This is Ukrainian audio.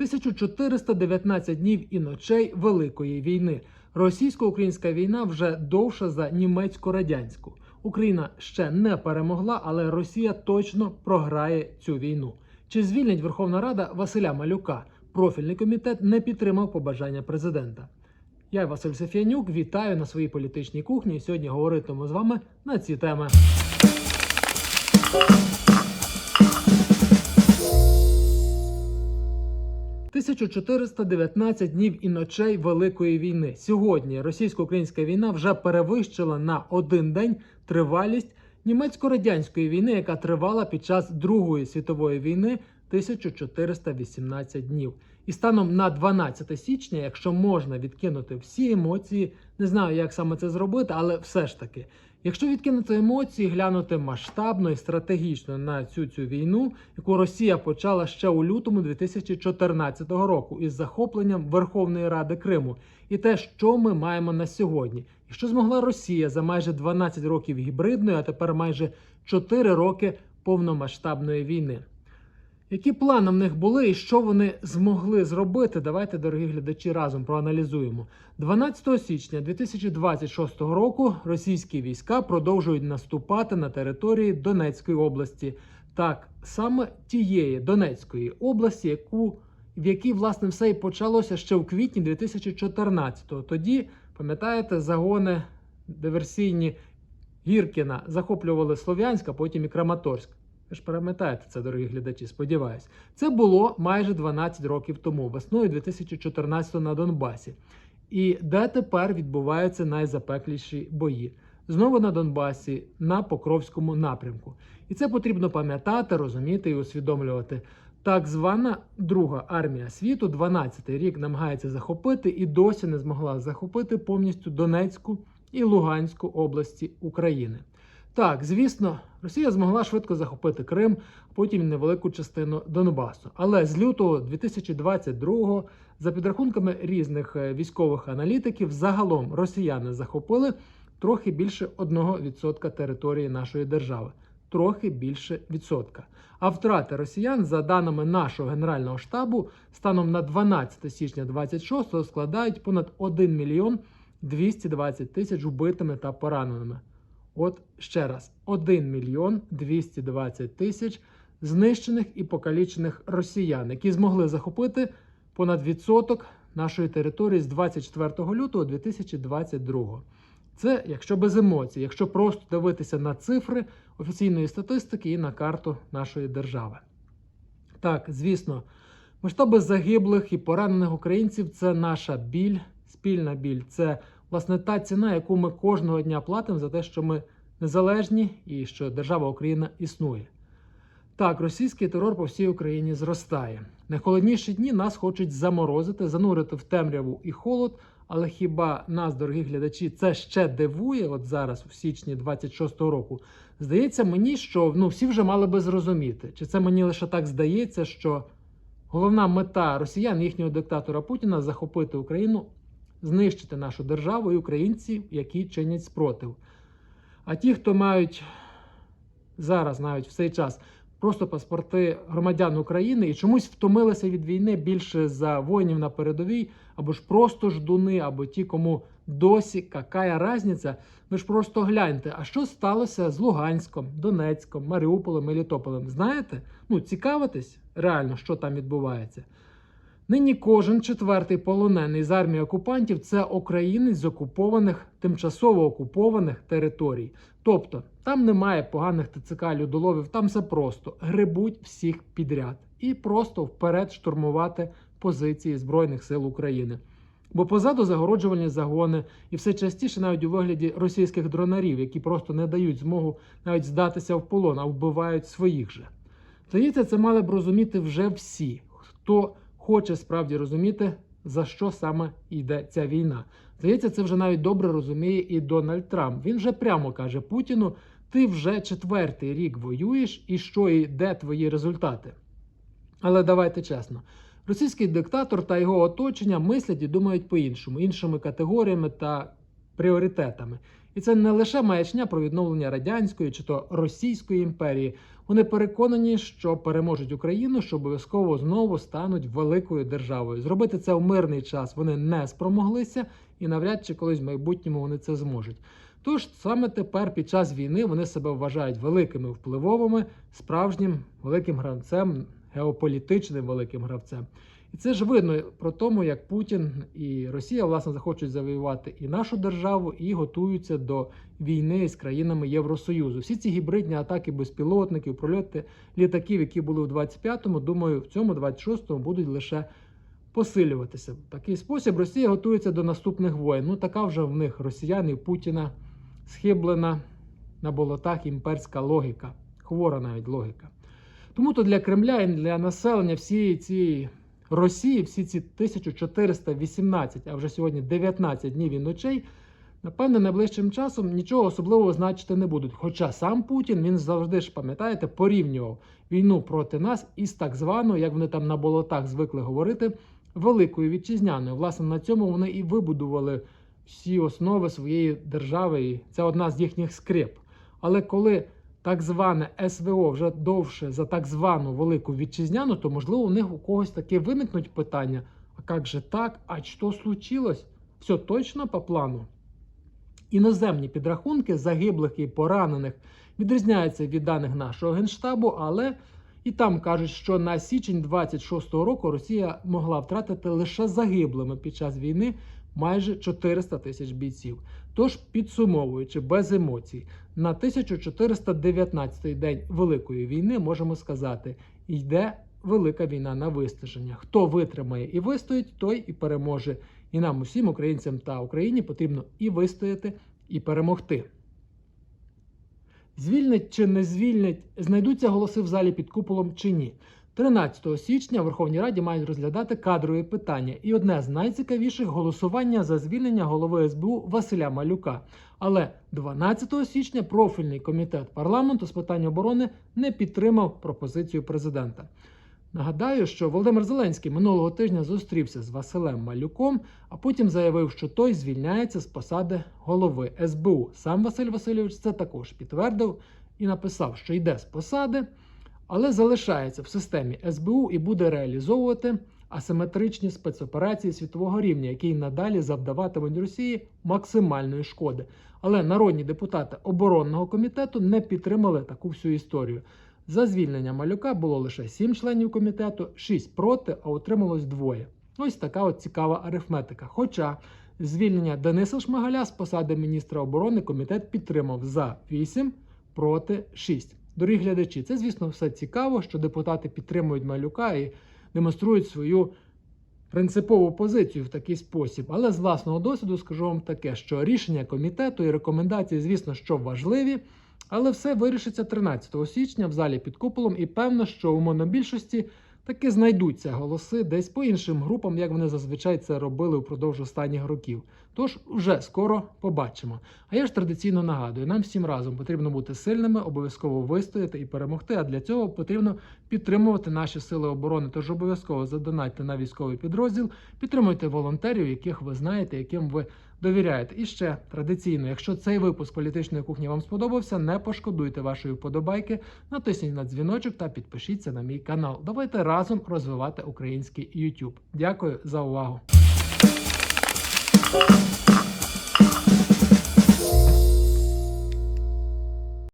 1419 днів і ночей Великої війни. Російсько-українська війна вже довша за німецько-радянську. Україна ще не перемогла, але Росія точно програє цю війну. Чи звільнить Верховна Рада Василя Малюка? Профільний комітет не підтримав побажання президента. Я Василь Сефіанюк, вітаю на своїй політичній кухні. Сьогодні говоритиму з вами на ці теми. «1419 днів і ночей Великої війни. Сьогодні російсько-українська війна вже перевищила на один день тривалість німецько-радянської війни, яка тривала під час Другої світової війни 1418 днів. І станом на 12 січня, якщо можна відкинути всі емоції, не знаю, як саме це зробити, але все ж таки, якщо відкинути емоції, глянути масштабно і стратегічно на цю цю війну, яку Росія почала ще у лютому 2014 року із захопленням Верховної Ради Криму, і те, що ми маємо на сьогодні, і що змогла Росія за майже 12 років гібридної, а тепер майже 4 роки повномасштабної війни. Які плани в них були і що вони змогли зробити? Давайте, дорогі глядачі, разом проаналізуємо. 12 січня 2026 року російські війська продовжують наступати на території Донецької області, так саме тієї Донецької області, яку в якій власне все і почалося ще у квітні 2014-го. Тоді пам'ятаєте, загони диверсійні Гіркіна захоплювали Слов'янськ, а потім і Краматорськ. Ви ж пам'ятаєте це, дорогі глядачі, сподіваюсь. Це було майже 12 років тому, весною 2014 на Донбасі. І де тепер відбуваються найзапекліші бої? Знову на Донбасі, на Покровському напрямку. І це потрібно пам'ятати, розуміти і усвідомлювати. Так звана Друга армія світу 12-й рік намагається захопити і досі не змогла захопити повністю Донецьку і Луганську області України. Так, звісно, Росія змогла швидко захопити Крим, потім невелику частину Донбасу. Але з лютого 2022-го, за підрахунками різних е, військових аналітиків, загалом росіяни захопили трохи більше 1% території нашої держави. Трохи більше відсотка. А втрати росіян, за даними нашого генерального штабу, станом на 12 січня 26 складають понад 1 мільйон 220 тисяч вбитими та пораненими. От ще раз: 1 мільйон 220 тисяч знищених і покалічених росіян, які змогли захопити понад відсоток нашої території з 24 лютого 2022. Це якщо без емоцій, якщо просто дивитися на цифри офіційної статистики і на карту нашої держави. Так, звісно, масштаби загиблих і поранених українців це наша біль, спільна біль. Це власне та ціна, яку ми кожного дня платимо за те, що ми незалежні і що держава Україна існує. Так, російський терор по всій Україні зростає. Найхолодніші дні нас хочуть заморозити, занурити в темряву і холод. Але хіба нас, дорогі глядачі, це ще дивує? От зараз, у січні 26-го року, здається мені, що ну всі вже мали би зрозуміти, чи це мені лише так здається, що головна мета росіян, їхнього диктатора Путіна захопити Україну, знищити нашу державу і українців, які чинять спротив. А ті, хто мають зараз, навіть в цей час, просто паспорти громадян України і чомусь втомилися від війни більше за воїнів на передовій, або ж просто ждуни, або ті, кому досі какая різниця. Ви ж просто гляньте, а що сталося з Луганськом, Донецьком, Маріуполем, Мелітополем? Знаєте? Ну, цікавитесь реально, що там відбувається. Нині кожен четвертий полонений з армії окупантів це українець з окупованих, тимчасово окупованих територій. Тобто там немає поганих ТЦК людоловів, там все просто грибуть всіх підряд і просто вперед штурмувати позиції Збройних сил України. Бо позаду загороджувальні загони, і все частіше навіть у вигляді російських дронарів, які просто не дають змогу навіть здатися в полон, а вбивають своїх же. Здається, це мали б розуміти вже всі, хто хоче справді розуміти, за що саме йде ця війна. Здається, це вже навіть добре розуміє і Дональд Трамп. Він вже прямо каже Путіну: ти вже четвертий рік воюєш, і що і де твої результати. Але давайте чесно. Російський диктатор та його оточення мислять і думають по-іншому, іншими категоріями та пріоритетами. І це не лише маячня про відновлення радянської чи то Російської імперії. Вони переконані, що переможуть Україну, що обов'язково знову стануть великою державою. Зробити це в мирний час вони не спромоглися, і навряд чи колись в майбутньому вони це зможуть. Тож саме тепер, під час війни, вони себе вважають великими впливовими, справжнім великим гравцем, геополітичним великим гравцем. І це ж видно про тому, як Путін і Росія власне захочуть завоювати і нашу державу, і готуються до війни з країнами Євросоюзу. Всі ці гібридні атаки безпілотників, прольоти літаків, які були в 25-му, думаю, в цьому 26-му будуть лише посилюватися. В такий спосіб Росія готується до наступних воєн. Ну така вже в них росіян і Путіна схиблена на болотах імперська логіка, хвора навіть логіка. Тому то для Кремля і для населення всієї цієї Росії, всі ці 1418, а вже сьогодні 19 днів і ночей, напевне, найближчим часом нічого особливого значити не будуть. Хоча сам Путін він завжди ж пам'ятаєте, порівнював війну проти нас із так званою, як вони там на болотах звикли говорити, великою вітчизняною. Власне, на цьому вони і вибудували всі основи своєї держави, і це одна з їхніх скрип. Але коли так зване СВО вже довше за так звану велику вітчизняну, то можливо у них у когось таке виникнуть питання: а як же так? А що случилось? Все точно по плану. Іноземні підрахунки загиблих і поранених відрізняються від даних нашого генштабу, але і там кажуть, що на січень 26-го року Росія могла втратити лише загиблими під час війни майже 400 тисяч бійців. Тож, підсумовуючи без емоцій, на 1419 день Великої війни можемо сказати, йде велика війна на вистеження. Хто витримає і вистоїть, той і переможе. І нам, усім українцям та Україні, потрібно і вистояти, і перемогти. Звільнять чи не звільнять, знайдуться голоси в залі під куполом чи ні. 13 січня в Верховній Раді мають розглядати кадрові питання, і одне з найцікавіших голосування за звільнення голови СБУ Василя Малюка. Але 12 січня профільний комітет парламенту з питань оборони не підтримав пропозицію президента. Нагадаю, що Володимир Зеленський минулого тижня зустрівся з Василем Малюком, а потім заявив, що той звільняється з посади голови СБУ. Сам Василь Васильович це також підтвердив і написав, що йде з посади, але залишається в системі СБУ і буде реалізовувати асиметричні спецоперації світового рівня, які надалі завдаватимуть Росії максимальної шкоди. Але народні депутати оборонного комітету не підтримали таку всю історію. За звільнення малюка було лише 7 членів комітету, 6 проти, а утрималось двоє. Ось така от цікава арифметика. Хоча звільнення Дениса Шмигаля з посади міністра оборони комітет підтримав за 8 проти 6. Дорогі глядачі, це, звісно, все цікаво, що депутати підтримують малюка і демонструють свою принципову позицію в такий спосіб. Але з власного досвіду скажу вам таке, що рішення комітету і рекомендації, звісно, що важливі. Але все вирішиться 13 січня в залі під куполом, і певно, що у монобільшості таки знайдуться голоси десь по іншим групам, як вони зазвичай це робили впродовж останніх років. Тож вже скоро побачимо. А я ж традиційно нагадую, нам всім разом потрібно бути сильними, обов'язково вистояти і перемогти. А для цього потрібно підтримувати наші сили оборони. Тож обов'язково задонайте на військовий підрозділ, підтримуйте волонтерів, яких ви знаєте, яким ви довіряєте. І ще традиційно, якщо цей випуск політичної кухні вам сподобався, не пошкодуйте вашої вподобайки, натисніть на дзвіночок та підпишіться на мій канал. Давайте разом розвивати український YouTube. Дякую за увагу.